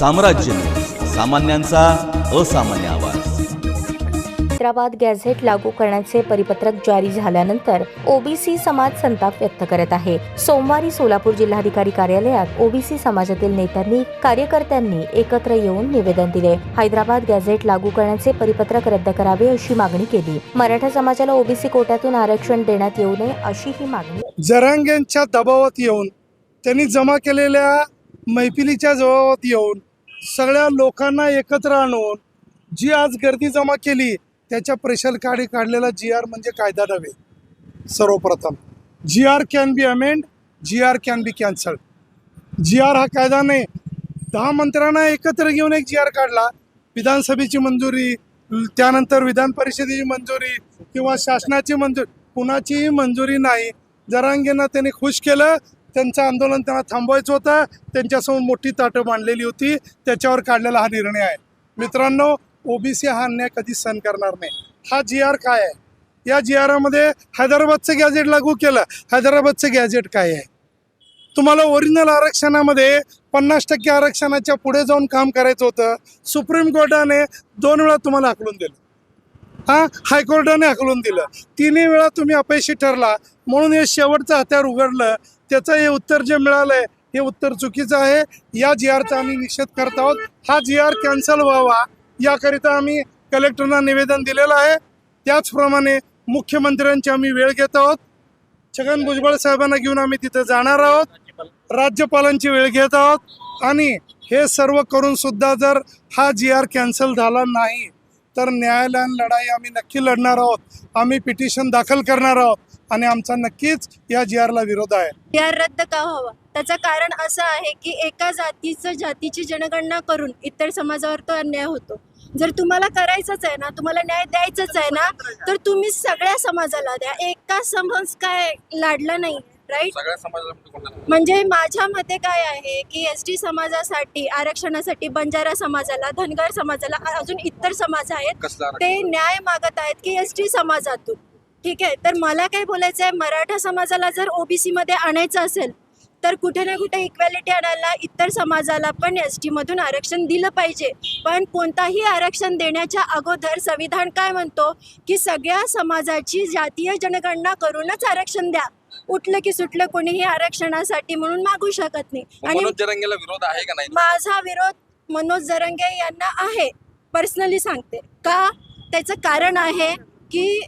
साम्राज्य. सामान्यांचा असामान्य आवाज. हैदराबाद गॅझेट लागू करण्याचे परिपत्रक जारी झाल्यानंतर ओबीसी समाज संताप व्यक्त करत आहे. सोमवारी सोलापूर जिल्हाधिकारी कार्यालयात ओबीसी समाजातील नेत्यांनी कार्यकर्त्यांनी एकत्र येऊन निवेदन दिले. हैदराबाद गॅझेट लागू करण्याचे परिपत्रक रद्द करावे अशी मागणी केली. मराठा समाजाला ओबीसी कोट्यातून आरक्षण देण्यात येऊ नये अशी ही मागणी. जरांगेंच्या दबावात येऊन त्यांनी जमा केलेल्या मैफिलीच्या जबाबात येऊन सगळ्या लोकांना एकत्र आणून जी आज गर्दी जमा केली त्याच्या प्रेशर काढी काढलेला जी आर म्हणजे कायदा नव्हे सर्वप्रथम G R can be amend G R can be cancel G R हा कायदा नाही. दहा मंत्र्यांना एकत्र घेऊन एक जी आर काढला. विधानसभेची मंजुरी त्यानंतर विधान परिषदेची मंजुरी किंवा शासनाची मंजुरी कुणाचीही मंजुरी नाही. जरांगेनं त्यांनी खुश केलं त्यांचं आंदोलन त्यांना थांबवायचं होतं. त्यांच्यासमोर मोठी ताटं मांडलेली होती. त्याच्यावर काढलेला हा निर्णय आहे. मित्रांनो ओबीसी हा अन्याय कधीच सहन करणार नाही. हा जी आर काय आहे? या जी आरामध्ये हैदराबादचं गॅजेट लागू केलं. हैदराबादचं गॅजेट काय आहे? तुम्हाला ओरिजिनल आरक्षणामध्ये पन्नास टक्के आरक्षणाच्या पुढे जाऊन काम करायचं होतं. सुप्रीम कोर्टाने दोन वेळा तुम्हाला हाकलून दिलं. हा? हायकोर्टाने आकलून दिलं. तिन्ही वेळा तुम्ही अपयशी ठरला. म्हणून हे शेवटचं हत्यार उघडलं. त्याचं हे उत्तर जे मिळालं आहे हे उत्तर चुकीचं आहे. या जी आरचा आम्ही निषेध करत आहोत. हा जी आर कॅन्सल व्हावा याकरिता आम्ही कलेक्टरना निवेदन दिलेलं आहे. त्याचप्रमाणे मुख्यमंत्र्यांची आम्ही वेळ घेत आहोत. छगन भुजबळ साहेबांना घेऊन आम्ही तिथं जाणार आहोत. राज्यपालांची वेळ घेत आहोत. आणि हे सर्व करून सुद्धा जर हा जी आर कॅन्सल झाला नाही तर न्यायालयीन लढाई आम्ही नक्की लढणार आहोत. आम्ही पिटिशन दाखल करणार आहोत. आणि आमचा नक्कीच या जी आरला विरोध आहे. या रद्द का व्हावा? त्याचं कारण असं आहे की एका जातीचं जातीची जनगणना करून इतर समाजावर तो अन्याय होतो. जर तुम्हाला करायचंच आहे ना तुम्हाला न्याय द्यायचंच आहे ना तर तुम्ही सगळ्या समाजाला द्या. एका समज काय लाडला नाही राईट सगळ्या समाजाला म्हणजे माझ्या मते काय आहे की एस टी समाजासाठी आरक्षणासाठी बंजारा समाजाला धनगर समाजाला अजून इतर समाज आहेत? ते न्याय मागत आहेत की एस टी समाजातून. ठीक आहे तर मला काय बोलायचं आहे मराठा समाजाला जर ओबीसी मध्ये आणायचं असेल तर कुठे ना कुठे इक्वॅलिटी आणायला इतर समाजाला पण एस मधून आरक्षण दिलं पाहिजे. पण कोणताही आरक्षण देण्याच्या अगोदर संविधान काय म्हणतो की सगळ्या समाजाची जातीय जनगणना करूनच आरक्षण द्या. उठलं की सुटलं कोणीही आरक्षणासाठी म्हणून मागू शकत नाही. आणि मनोज जरंगेला विरोध आहे का नाही? माझा विरोध मनोज जरंगे यांना आहे. पर्सनली सांगते. का? त्याचं कारण आहे की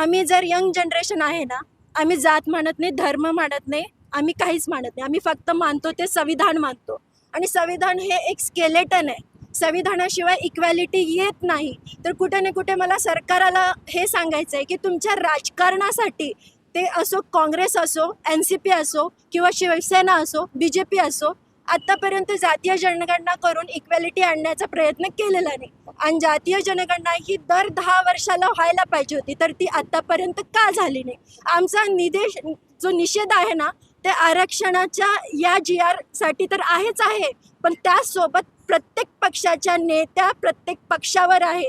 आम्ही जर यंग जनरेशन आहे ना आम्ही जात मानत नाही धर्म मानत नाही आम्ही काहीच मानत नाही. आम्ही फक्त मानतो ते संविधान मानतो. आणि संविधान हे एक स्केलेटन आहे. संविधानाशिवाय इक्वॅलिटी येत नाही. तर कुठे ना कुठे मला सरकाराला हे सांगायचं आहे की तुमच्या राजकारणासाठी ते असो काँग्रेस असो एन सी पी असो किंवा शिवसेना असो बी जे पी असो आत्तापर्यंत जातीय जनगणना करून इक्वॅलिटी आणण्याचा प्रयत्न केलेला नाही. आणि जातीय जनगणना ही दर दहा वर्षाला व्हायला पाहिजे होती तर ती आत्तापर्यंत का झाली नाही? आमचा निदेश जो निषेध आहे ना ते आरक्षणाच्या या जी आरसाठी तर आहेच आहे पण त्यासोबत प्रत्येक पक्षाच्या नेत्या प्रत्येक पक्षावर आहे.